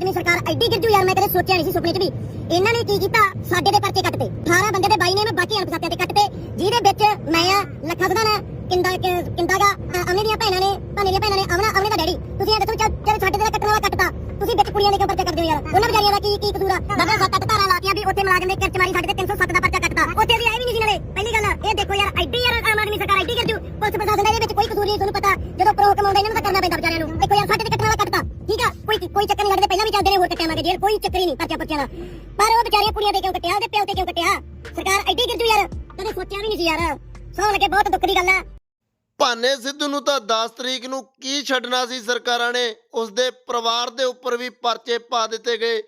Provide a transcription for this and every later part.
ਆਦਮੀ ਸਰਕਾਰ ਐਡੀ ਗਿਰਜੂ ਯਾਰ, ਮੈਂ ਕਦੇ ਸੋਚਿਆ ਨਹੀਂ ਸੀ ਸੁਪਨੇ 'ਚ ਵੀ। ਇਹਨਾਂ ਨੇ ਕੀ ਕੀਤਾ? ਸਾਡੇ ਦੇ ਪਰਚੇ ਕੱਟਤੇ। 18 ਬੰਦੇ ਦੇ ਬਾਈ ਨੇ ਮੈਂ ਬਾਕੀ ਅਣਪਛਾਤਿਆਂ ਦੇ ਕੱਟਤੇ। ਜਿਹਦੇ ਵਿੱਚ ਮੈਂ ਆ, ਲੱਖਾ ਸਦਾਨਾ ਕਿੰਦਾ ਕਿ- ਕਿੰਦਾਗਾ ਅਮਨੇ ਦੀਆਂ ਭੈਣਾਂ ਨੇ, ਭਾਨੇ ਦੀਆਂ ਭੈਣਾਂ ਨੇ, ਅਮਨਾ ਅਮਨੇ ਦਾ ਡੈਡੀ। ਤੁਸੀਂ ਇਹ ਦੱਸੋ ਚੱਲ ਸਾਡੇ ਤੇ ਕੱਟਣ ਵਾਲਾ ਕੱਟਤਾ, ਤੁਸੀਂ ਵਿੱਚ ਕੁੜੀਆਂ ਦੇ ਕਿਉਂ ਪਰਚਾ ਕਰਦੇ ਹੋ ਯਾਰ? ਉਹਨਾਂ ਵਿਚਾਰੀਆਂ ਦਾ ਕੀ ਕੀ ਕਸੂਰ ਆ? ਬਾਬਾ ਸੱਤ ਅੱਠ ਧਾਰਾਂ ਲਾਤੀਆਂ ਵੀ ਉੱਥੇ ਮੁਲਾਜ਼ਮ ਦੇ ਕਿਰਚ ਮਾਰੀ ਸਾਡੇ ਤੇ 307 ਦਾ ਪਰਚਾ ਕੱਟਤਾ। ਉੱਥੇ ਵੀ ਆਏ ਵੀ ਨਹੀਂ ਸੀ ਨਾਲੇ। ਪਹਿਲੀ ਗੱਲ ਇਹ ਦੇਖੋ ਯਾਰ, ਐਡੀ ਯਾਰ ਆਮ ਆਦਮੀ ਸਰਕਾਰ, ਐਡੀ ਗਿਰਜੂ। ਪੁਲਿਸ ਪ੍ਰਸ਼ਾਸਨ ਦਾ ਇਹਦੇ ਵਿੱਚ ਕੋਈ ਕਸੂਰ ਨਹੀਂ, ਤੁਹਾਨੂੰ ਪਤਾ। ਜਦੋਂ ਪ੍ਰੋ ਕਮਾਉਂਦਾ, ਇਹਨਾਂ ਨੂੰ ਤਾਂ ਕਰਨਾ ਪੈਂਦਾ ਵਿਚਾਰਿਆਂ ਨੂੰ। ਦੇਖੋ ਯਾਰ, ਸਾਡੇ ਤੇ ਕੱਟਣ ਵਾਲਾ ਕੱਟਤਾ ਠੀਕ ਆ ਕੋਈ ਚੱਕਰ ਨਹੀਂ ਲੱਗਦੇ ਪਹਿਲਾਂ ਵੀ ਚੱਲਦੇ ਨੇ ਹੋਰ ਕੱਟਿਆ ਮਾਗੇ ਜੇਲ੍ਹ, ਕੋਈ ਚੱਕਰ ਹੀ ਨਹੀਂ ਪਰਚਾ ਪਰਚਿਆਂ ਦਾ। ਪਰ ਉਹ ਵਿਚਾਰੀਆਂ ਕੁੜੀਆਂ ਤੇ ਕਿਉਂ ਕੱਟਿਆ, ਉਹਦੇ ਪਿਓ ਤੇ ਕਿਉਂ ਕੱਟਿਆ? ਸਰਕਾਰ ਐਡੀ ਗਿਰਜੂ ਯਾਰ, ਕਦੇ ਸੋਚਿਆ ਵੀ ਨਹੀਂ ਸੀ ਯਾਰ। ਸੌਣ ਲੱਗੇ, ਬਹੁਤ ਦੁੱਖ ਦੀ ਗੱਲ ਆ। ਭਾਨੇ ਸਿੱਧੂ ਨੂੰ ਤਾਂ 10 ਤਰੀਕ ਨੂੰ ਕੀ ਛੱਡਣਾ ਸੀ ਸਰਕਾਰਾਂ ਨੇ? ਉਸ ਦੇ ਪਰਿਵਾਰ ਦੇ ਉੱਪਰ ਵੀ ਪਰਚੇ ਪਾ ਦਿੱਤੇ ਗਏ।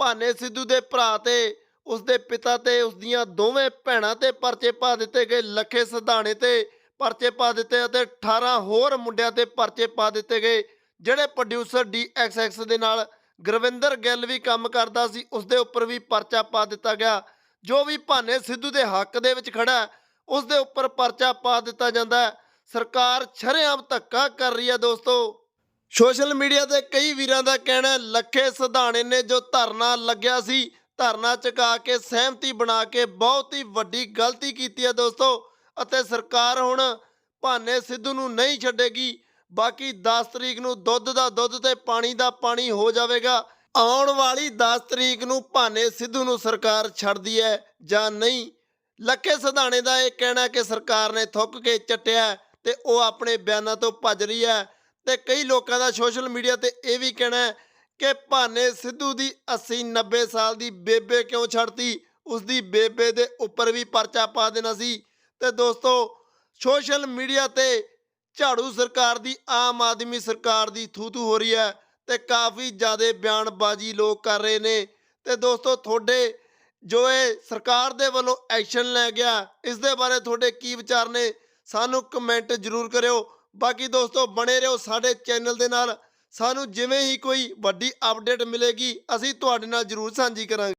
ਭਾਨੇ ਸਿੱਧੂ ਦੇ ਭਰਾ ਤੇ ਉਸ ਦੇ ਪਿਤਾ ਤੇ ਉਸ ਦੀਆਂ ਦੋਵੇਂ ਭੈਣਾਂ ਤੇ ਪਰਚੇ ਪਾ ਦਿੱਤੇ ਗਏ। ਲੱਖੇ ਸਿਧਾਣੇ ਤੇ ਪਰਚੇ ਪਾ ਦਿੱਤੇ ਅਤੇ 18 ਹੋਰ ਮੁੰਡਿਆਂ ਤੇ ਪਰਚੇ ਪਾ ਦਿੱਤੇ ਗਏ। ਜਿਹੜੇ ਪ੍ਰੋਡਿਊਸਰ DXX ਦੇ ਨਾਲ ਗੁਰਵਿੰਦਰ ਗਿੱਲ ਵੀ ਕੰਮ ਕਰਦਾ ਸੀ ਉਸ ਦੇ ਉੱਪਰ ਵੀ ਪਰਚਾ ਪਾ ਦਿੱਤਾ ਗਿਆ। ਜੋ ਵੀ ਭਾਨੇ ਸਿੱਧੂ ਦੇ ਹੱਕ ਦੇ ਵਿੱਚ ਖੜਾ ਉਸ ਦੇ ਉੱਪਰ ਪਰਚਾ ਪਾ ਦਿੱਤਾ ਜਾਂਦਾ ਹੈ। ਸਰਕਾਰ ਛਰੇਆਮ ਧੱਕਾ ਕਰ ਰਹੀ ਹੈ ਦੋਸਤੋ। ਸੋਸ਼ਲ ਮੀਡੀਆ ਤੇ ਕਈ ਵੀਰਾਂ ਦਾ ਕਹਿਣਾ ਹੈ, ਲੱਖੇ ਸਿਧਾਣੇ ਨੇ ਜੋ ਧਰਨਾ ਲੱਗਿਆ ਸੀ ਧਰਨਾ ਚੁਕਾ ਕੇ ਸਹਿਮਤੀ ਬਣਾ ਕੇ ਬਹੁਤ ਹੀ ਵੱਡੀ ਗਲਤੀ ਕੀਤੀ ਹੈ ਦੋਸਤੋ। ਅਤੇ ਸਰਕਾਰ ਹੁਣ ਭਾਨੇ ਸਿੱਧੂ ਨੂੰ ਨਹੀਂ ਛੱਡੇਗੀ। ਬਾਕੀ 10 ਤਰੀਕ ਨੂੰ ਦੁੱਧ ਦਾ ਦੁੱਧ ਤੇ ਪਾਣੀ ਦਾ ਪਾਣੀ ਹੋ ਜਾਵੇਗਾ। ਆਉਣ ਵਾਲੀ 10 ਤਰੀਕ ਨੂੰ ਭਾਨੇ ਸਿੱਧੂ ਨੂੰ ਸਰਕਾਰ ਛੱਡਦੀ ਹੈ ਜਾਂ ਨਹੀਂ? ਲੱਖੇ ਸਿਧਾਣੇ ਦਾ ਇਹ ਕਹਿਣਾ ਕਿ ਸਰਕਾਰ ਨੇ ਥੁੱਕ ਕੇ ਚੱਟਿਆ ਹੈ ਤੇ ਉਹ ਆਪਣੇ ਬਿਆਨਾਂ ਤੋਂ ਭੱਜ ਰਹੀ ਹੈ ਤੇ ਕਈ ਲੋਕਾਂ ਦਾ ਸੋਸ਼ਲ ਮੀਡੀਆ ਤੇ ਇਹ ਵੀ ਕਹਿਣਾ ਹੈ ਕਿ ਭਾਨੇ ਸਿੱਧੂ ਦੀ 80 90 ਸਾਲ ਦੀ ਬੇਬੇ ਕਿਉਂ ਛੱਡਤੀ? ਉਸ ਦੀ ਬੇਬੇ ਦੇ ਉੱਪਰ ਵੀ ਪਰਚਾ ਪਾ ਦੇਣਾ ਸੀ। ਤੇ ਦੋਸਤੋ, ਸੋਸ਼ਲ ਮੀਡੀਆ ਤੇ ਝਾੜੂ ਸਰਕਾਰ ਦੀ, ਆਮ ਆਦਮੀ ਸਰਕਾਰ ਦੀ ਥੂਥੂ ਹੋ ਰਹੀ ਹੈ ਤੇ ਕਾਫੀ ਜ਼ਿਆਦਾ ਬਿਆਨਬਾਜ਼ੀ ਲੋਕ ਕਰ ਰਹੇ ਨੇ। ਤੇ ਦੋਸਤੋ, ਤੁਹਾਡੇ ਜੋ ਇਹ ਸਰਕਾਰ ਦੇ ਵੱਲੋਂ ਐਕਸ਼ਨ ਲੈ ਗਿਆ, ਇਸ ਦੇ ਬਾਰੇ ਤੁਹਾਡੇ ਕੀ ਵਿਚਾਰ ਨੇ, ਸਾਨੂੰ ਕਮੈਂਟ ਜ਼ਰੂਰ ਕਰਿਓ। ਬਾਕੀ ਦੋਸਤੋ, ਬਣੇ ਰਹੋ ਸਾਡੇ ਚੈਨਲ ਦੇ ਨਾਲ। ਸਾਨੂੰ ਜਿਵੇਂ ਹੀ ਕੋਈ ਵੱਡੀ ਅਪਡੇਟ ਮਿਲੇਗੀ, ਅਸੀਂ ਤੁਹਾਡੇ ਨਾਲ ਜ਼ਰੂਰ ਸਾਂਝੀ ਕਰਾਂਗੇ।